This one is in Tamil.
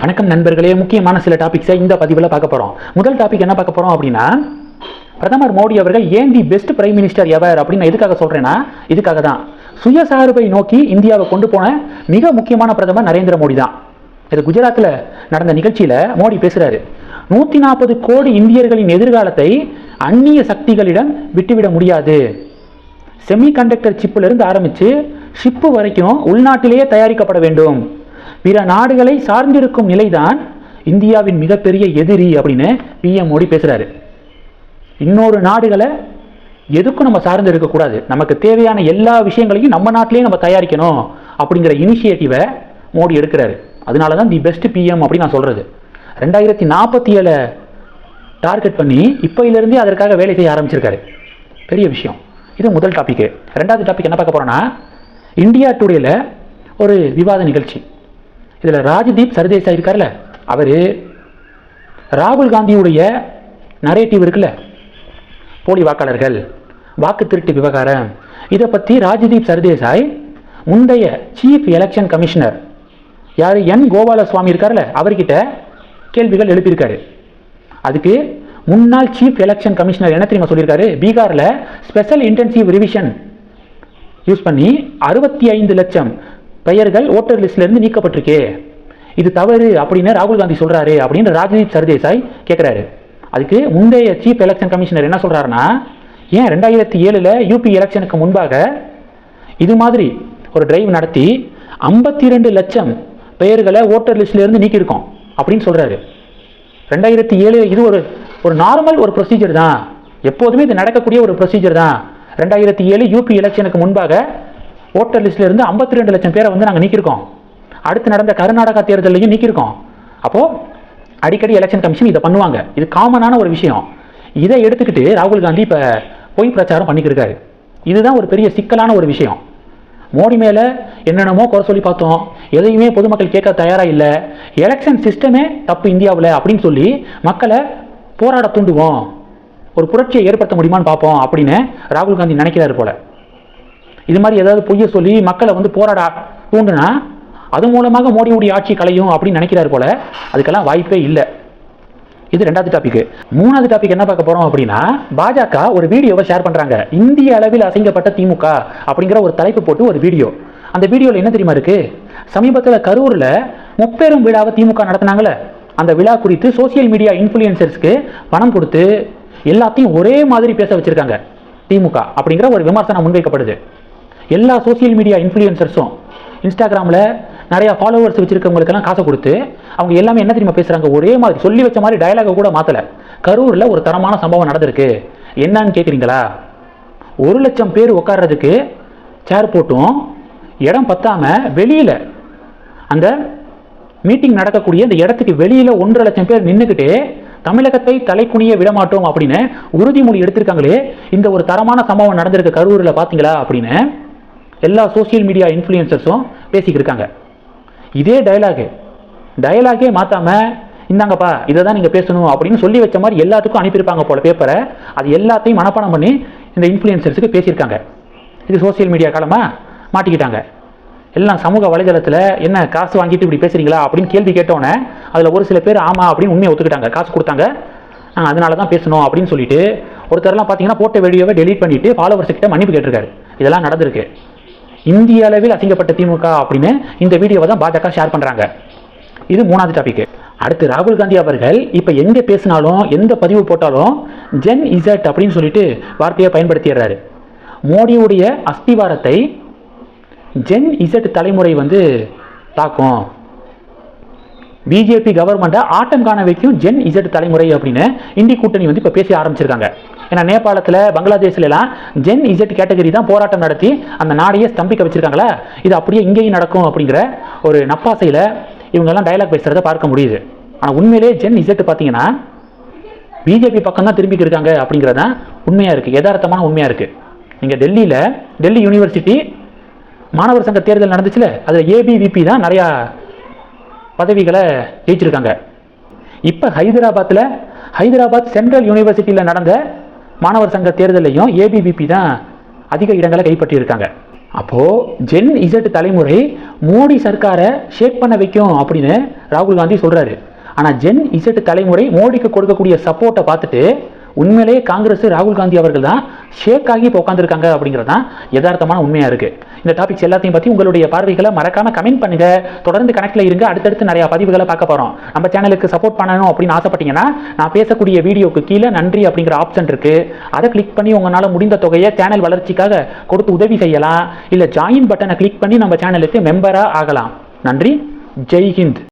வணக்கம் நண்பர்களே. முக்கியமான சில டாபிக்ஸை இந்த பதிவில் பார்க்க போகிறோம் முதல் டாபிக் என்ன பார்க்க போகிறோம் அப்படின்னா பிரதமர் மோடி அவர்கள் ஏன் the best prime minister ever அப்படின்னு எதுக்காக சொல்கிறேன்னா இதுக்காக தான். சுயசார்பை நோக்கி இந்தியாவை கொண்டு போன மிக முக்கியமான பிரதமர் நரேந்திர மோடி தான். இது குஜராத்தில் நடந்த நிகழ்ச்சியில் மோடி பேசுகிறாரு நூற்றி நாற்பது கோடி இந்தியர்களின் எதிர்காலத்தை அந்நிய சக்திகளிடம் விட்டுவிட முடியாது. செமிகண்டக்டர் சிப்பிலிருந்து ஆரம்பித்து ஷிப்பு வரைக்கும் உள்நாட்டிலேயே தயாரிக்கப்பட வேண்டும். பிற நாடுகளை சார்ந்திருக்கும் நிலைதான் இந்தியாவின் மிகப்பெரிய எதிரி அப்படின்னு பிஎம் மோடி பேசுகிறாரு இன்னொரு நாடுகளை எதுக்கும் நம்ம சார்ந்து இருக்கக்கூடாது நமக்கு தேவையான எல்லா விஷயங்களையும் நம்ம நாட்டிலேயே நம்ம தயாரிக்கணும் அப்படிங்கிற இனிஷியேட்டிவை மோடி எடுக்கிறாரு. அதனால தான் தி பெஸ்ட் பிஎம் அப்படின்னு நான் சொல்கிறது ரெண்டாயிரத்தி நாற்பத்தி ஏழை டார்கெட் பண்ணி இப்போயிலேருந்தே அதற்காக வேலை செய்ய ஆரம்பிச்சிருக்காரு. பெரிய விஷயம். இது முதல் டாப்பிக்கு ரெண்டாவது டாபிக் என்ன பார்க்க போகிறோன்னா இந்தியா டுடேல ஒரு விவாத நிகழ்ச்சி. இதில் ராஜ்தீப் சர்தேசா இருக்கார்ல அவர் ராகுல் காந்தியுடைய நரேட்டிவ் இருக்குல்ல போலி வாக்காளர்கள் வாக்கு திருட்டு விவகாரம் இதை பற்றி ராஜ்தீப் சர்தேசாய் முந்தைய சீஃப் எலெக்ஷன் கமிஷனர் யார் என் கோபாலசுவாமி இருக்கார்ல அவர்கிட்ட கேள்விகள் எழுப்பியிருக்காரு. அதுக்கு முன்னாள் சீஃப் எலெக்ஷன் கமிஷனர் என்ன தெரியுமா சொல்லியிருக்காரு? பீகாரில் ஸ்பெஷல் இன்டென்சிவ் ரிவிஷன் யூஸ் பண்ணி அறுபத்தி ஐந்து லட்சம் பெயர்கள் ஓட்டர் லிஸ்ட்லேருந்து நீக்கப்பட்டிருக்கே. இது தவறு அப்படின்னு ராகுல் காந்தி சொல்கிறாரு அப்படின்னு ராஜ்தீப் சர்தேசாய் கேட்குறாரு அதுக்கு முந்தைய சீஃப் எலெக்ஷன் கமிஷனர் என்ன சொல்கிறாருன்னா ஏன் ரெண்டாயிரத்தி ஏழில் யூபி எலெக்ஷனுக்கு முன்பாக இது மாதிரி ஒரு டிரைவ் நடத்தி ஐம்பத்தி ரெண்டு லட்சம் பெயர்களை ஓட்டர் லிஸ்ட்லேருந்து நீக்கியிருக்கோம் அப்படின்னு சொல்கிறாரு ரெண்டாயிரத்தி ஏழு இது ஒரு ஒரு நார்மல் ஒரு ப்ரொசீஜர் தான். எப்போதுமே இது நடக்கக்கூடிய ஒரு ப்ரொசீஜர் தான். ரெண்டாயிரத்தி ஏழு யூபி எலெக்ஷனுக்கு முன்பாக ஓட்டர் லிஸ்ட்ல இருந்து ஐம்பத்தி ரெண்டு லட்சம் பேரை வந்து நாங்கள் நீக்கியிருக்கோம். அடுத்து நடந்த கர்நாடகா தேர்தலையும் நீக்கியிருக்கோம். அப்போது அடிக்கடி எலெக்ஷன் கமிஷன் இதை பண்ணுவாங்க. இது காமனான ஒரு விஷயம். இதை எடுத்துக்கிட்டு ராகுல் காந்தி இப்போ பொய் பிரச்சாரம் பண்ணிக்கிருக்காரு. இதுதான் ஒரு பெரிய சிக்கலான ஒரு விஷயம். மோடி மேலே என்னென்னமோ குறை சொல்லி பார்த்தோம். எதையுமே பொதுமக்கள் கேட்க தயாராக இல்லை. எலெக்ஷன் சிஸ்டமே தப்பு இந்தியாவில் அப்படின்னு சொல்லி மக்களை போராட தூண்டுவோம். ஒரு புரட்சியை ஏற்படுத்த முடியுமான்னு பார்ப்போம் அப்படின்னு ராகுல் காந்தி நினைக்கிறாரு போல. இது மாதிரி ஏதாவது பொய்யை சொல்லி மக்களை வந்து போராட தூண்டுனா அது மூலமாக மோடியுடைய ஆட்சி கலையும் அப்படின்னு நினைக்கிறாரு போல அதுக்கெல்லாம் வாய்ப்பே இல்லை. இது ரெண்டாவது டாபிக் மூணாவது டாபிக் என்ன பார்க்க போறோம் அப்படின்னா பாஜக ஒரு வீடியோவை ஷேர் பண்றாங்க. இந்திய அளவில் அசைங்கப்பட்ட திமுக அப்படிங்கிற ஒரு தலைப்பு போட்டு ஒரு வீடியோ. அந்த வீடியோவில் என்ன தெரியுமா இருக்கு? சமீபத்தில் கரூரில் முப்பெரும் விழாவை திமுக நடத்தினாங்களே. அந்த விழா குறித்து சோசியல் மீடியா இன்ஃப்ளூயன்சர்ஸ்க்கு பணம் கொடுத்து எல்லாத்தையும் ஒரே மாதிரி பேச வச்சிருக்காங்க திமுக அப்படிங்கிற ஒரு விமர்சனம் முன்வைக்கப்படுது. எல்லா சோசியல் மீடியா இன்ஃப்ளூயன்சர்ஸும் இன்ஸ்டாகிராமில் நிறையா ஃபாலோவர்ஸ் வச்சுருக்கவங்களுக்கெல்லாம் காசை கொடுத்து அவங்க எல்லாமே என்ன தெரியுமா பேசுகிறாங்க ஒரே மாதிரி சொல்லி வச்ச மாதிரி டயலாக கூட மாற்றலை கரூரில் ஒரு தரமான சம்பவம் நடந்திருக்கு. என்னன்னு கேட்குறீங்களா ஒரு லட்சம் பேர் உட்கார்றதுக்கு சேர் போட்டும் இடம் பத்தாம வெளியில் அந்த மீட்டிங் நடக்கக்கூடிய அந்த இடத்துக்கு வெளியில் ஒன்றரை லட்சம் பேர் நின்றுக்கிட்டு தமிழகத்தை தலைக்குனிய விடமாட்டோம் அப்படின்னு உறுதிமொழி எடுத்திருக்காங்களே இந்த ஒரு தரமான சம்பவம் நடந்திருக்கு கரூரில் பார்த்தீங்களா அப்படின்னு. எல்லா சோஷியல் மீடியா இன்ஃப்ளூயன்சர்ஸும் பேசிக்கிட்டு இருக்காங்க. இதே டயலாகு டயலாகே மாற்றாமல் இந்தாங்கப்பா இதை தான் நீங்கள் பேசணும் அப்படின்னு சொல்லி வச்ச மாதிரி எல்லாத்துக்கும் அனுப்பியிருப்பாங்க போல பேப்பரை அது எல்லாத்தையும் மனப்பாடம் பண்ணி இந்த இன்ஃப்ளூயன்சர்ஸுக்கு பேசியிருக்காங்க. இது சோஷியல் மீடியா காலமாக மாட்டிக்கிட்டாங்க. எல்லாம் சமூக வலைதளத்தில் என்ன காசு வாங்கிட்டு இப்படி பேசுகிறீங்களா அப்படின்னு கேள்வி கேட்டோன்னே அதில் ஒரு சில பேர் ஆமாம் அப்படின்னு உண்மையை ஒத்துக்கிட்டாங்க. காசு கொடுத்தாங்க. நாங்கள் அதனால தான் பேசணும் அப்படின்னு சொல்லிட்டு ஒருத்தரெல்லாம் பார்த்தீங்கன்னா போட்ட வீடியோவை டெலீட் பண்ணிவிட்டு ஃபாலோவர்ஸ் கிட்ட மன்னிப்பு கேட்டிருக்காரு. இதெல்லாம் நடந்திருக்கு. இந்திய அளவில் அசிங்கப்பட்ட திமுக அப்படின்னு இந்த வீடியோவை தான் பாஜக ஷேர் பண்ணுறாங்க இது மூணாவது டாபிக் அடுத்து ராகுல் காந்தி அவர்கள் இப்போ எங்கே பேசினாலும் எந்த பதிவு போட்டாலும் ஜென் இசட் அப்படின்னு சொல்லிட்டு வார்த்தையை பயன்படுத்திடுறாரு. மோடியுடைய அஸ்திவாரத்தை ஜென் இசட் தலைமுறை வந்து தாக்கும். பிஜேபி கவர்மெண்ட்டை ஆட்டம் காண வைக்கும் ஜென் இசட் தலைமுறை அப்படின்னு இந்தி கூட்டணி வந்து இப்போ பேச ஆரம்பிச்சிருக்காங்க. ஏன்னா நேபாளத்தில் பங்களாதேஷ்ல ஜென் இசட் கேட்டகரி தான் போராட்டம் நடத்தி அந்த நாடையே ஸ்தம்பிக்க வச்சிருக்காங்களா? இது அப்படியே இங்கேயும் நடக்கும் அப்படிங்கிற ஒரு நப்பாசையில் இவங்கெல்லாம் டயலாக் பேசுகிறத பார்க்க முடியுது. ஆனால் உண்மையிலே ஜென் இசட் பார்த்தீங்கன்னா பிஜேபி பக்கம் தான் திரும்பிட்டு இருக்காங்க அப்படிங்கிறது தான் உண்மையாக இருக்குது யதார்த்தமான உண்மையாக இருக்குது நீங்கள் டெல்லியில் டெல்லி யூனிவர்சிட்டி மாணவர் சங்க தேர்தல் நடந்துச்சுல அதில் ஏபிவிபி தான் நிறையா பதவிகளை ஜெயிச்சிருக்காங்க. இப்போ ஹைதராபாத்தில் ஹைதராபாத் சென்ட்ரல் யூனிவர்சிட்டியில் நடந்த மாணவர் சங்க தேர்தலையும் ஏபிவிபி தான் அதிக இடங்களை கைப்பற்றியிருக்காங்க. அப்போது ஜென் இசட் தலைமுறை மோடி சர்க்காரை ஷேக் பண்ண வைக்கும் அப்படின்னு ராகுல் காந்தி சொல்கிறாரு ஆனால் ஜென் இசட் தலைமுறை மோடிக்கு கொடுக்கக்கூடிய சப்போர்ட்டை பார்த்துட்டு உண்மையிலேயே காங்கிரஸ் ராகுல் காந்தி அவர்கள் தான் ஷேக் ஆகி இப்போ உட்காந்துருக்காங்க அப்படிங்கிறது தான் யதார்த்தமான உண்மையாக இருக்குது இந்த டாபிக்ஸ் எல்லாத்தையும் பற்றி உங்களுடைய பார்வைகளை மறக்காமல் கமெண்ட் பண்ணுங்கள் தொடர்ந்து கனெக்டில் இருங்க. அடுத்தடுத்து நிறையா பதிவுகளை பார்க்க போகிறோம் நம்ம சேனலுக்கு சப்போர்ட் பண்ணணும் அப்படின்னு ஆசைப்பட்டீங்கன்னா நான் பேசக்கூடிய வீடியோக்கு கீழே நன்றி அப்படிங்கிற ஆப்ஷன் இருக்குது அதை கிளிக் பண்ணி உங்களால் முடிந்த தொகையை சேனல் வளர்ச்சிக்காக கொடுத்து உதவி செய்யலாம். இல்லை ஜாயின் பட்டனை கிளிக் பண்ணி நம்ம சேனலுக்கு மெம்பராக ஆகலாம். நன்றி. ஜெய் ஹிந்த்.